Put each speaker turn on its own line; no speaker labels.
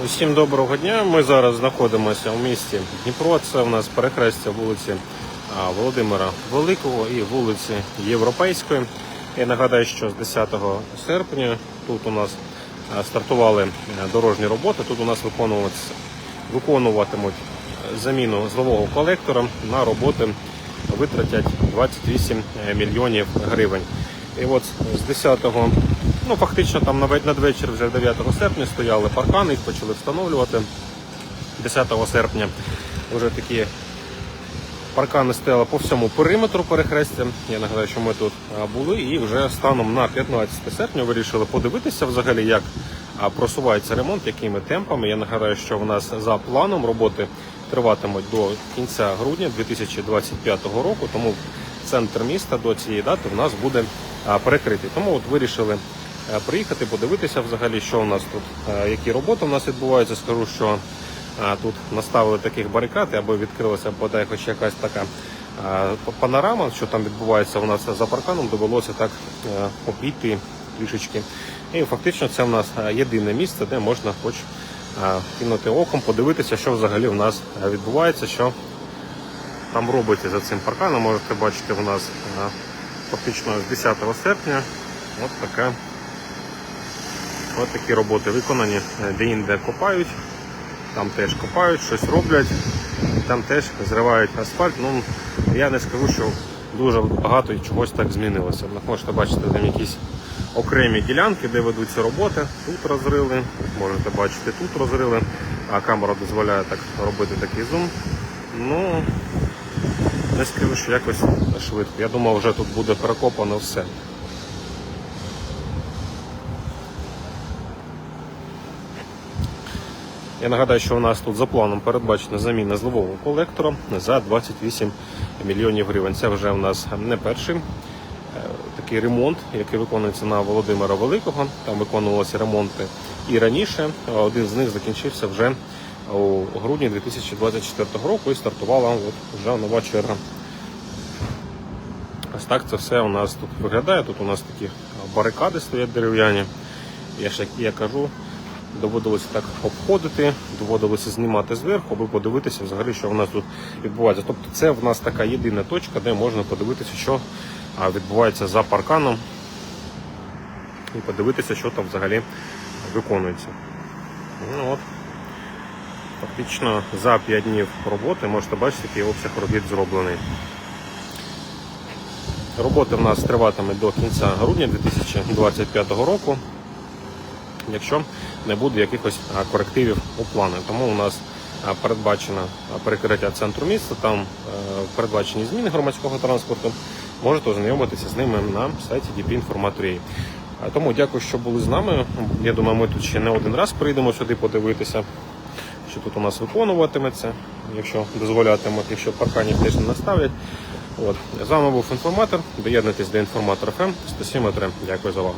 Усім доброго дня. Ми зараз знаходимося у місті Дніпро. Це у нас перехрестя вулиці Володимира Великого і вулиці Європейської. Я нагадаю, що з 10 серпня тут у нас стартували е, дорожні роботи. Тут у нас виконуватимуть е, заміну злового колектора на роботи витратять 28 мільйонів гривень. І от з 10-го, ну фактично там надвечір вже 9 серпня стояли паркани, їх почали встановлювати. 10 серпня вже такі паркани стояли по всьому периметру перехрестя. Я нагадаю, що ми тут були, і вже станом на 15 серпня вирішили подивитися взагалі, як просувається ремонт, якими темпами. Я нагадаю, що в нас за планом роботи триватимуть до кінця грудня 2025 року. Тому центр міста до цієї дати в нас буде перекритий. Тому от вирішили приїхати, подивитися взагалі, що у нас тут, е, які роботи у нас відбуваються. Скажу, що тут наставили таких барикад, аби відкрилася бодай хоч якась така панорама, що там відбувається у нас за парканом, довелося так е, обійти трішечки. І фактично це в нас е, єдине місце, де можна хоч е, кинути оком, подивитися, що взагалі в нас е, відбувається, що там робиться за цим парканом. Можете бачити, в нас е, фактично з 10 серпня от така. От такі роботи виконані, Е, де-інде копають, там теж копають, щось роблять, там теж зривають асфальт. Ну, я не скажу, що дуже багато і чогось так змінилося. Можете бачити там якісь окремі ділянки, де ведуться роботи. Тут розрили, можете бачити, тут розрили, а камера дозволяє так робити такий зум. Ну, не скажу, що якось швидко. Я думав, вже тут буде перекопано все. Я нагадаю, що у нас тут за планом передбачена заміна злового колектора за 28 мільйонів гривень. Це вже у нас не перший е, такий ремонт, який виконується на Володимира Великого. Там виконувалися ремонти і раніше. Один з них закінчився вже у грудні 2024 року і стартувала от вже нова черга. Ось так це все у нас тут виглядає. Тут у нас такі барикади стоять дерев'яні. Я ж як я кажу, доводилося так обходити, доводилося знімати зверху, аби подивитися взагалі, що в нас тут відбувається. Тобто це в нас така єдина точка, де можна подивитися, що відбувається за парканом, і подивитися, що там взагалі виконується. Ну, от. Фактично за 5 днів роботи можете бачити, який обсяг робіт зроблений. Роботи в нас триватимуть до кінця грудня 2025 року, якщо не буде якихось корективів у плани. Тому у нас передбачено перекриття центру міста, там е, передбачені зміни громадського транспорту. Можете ознайомитися з ними на сайті DP Інформаторії. Тому дякую, що були з нами. Я думаю, ми тут ще не один раз прийдемо сюди подивитися, що тут у нас виконуватиметься, якщо дозволятимуть, якщо парканів теж не наставлять. От. З вами був інформатор. Доєднуйтесь до інформатор ФМ 107.3. Дякую за увагу.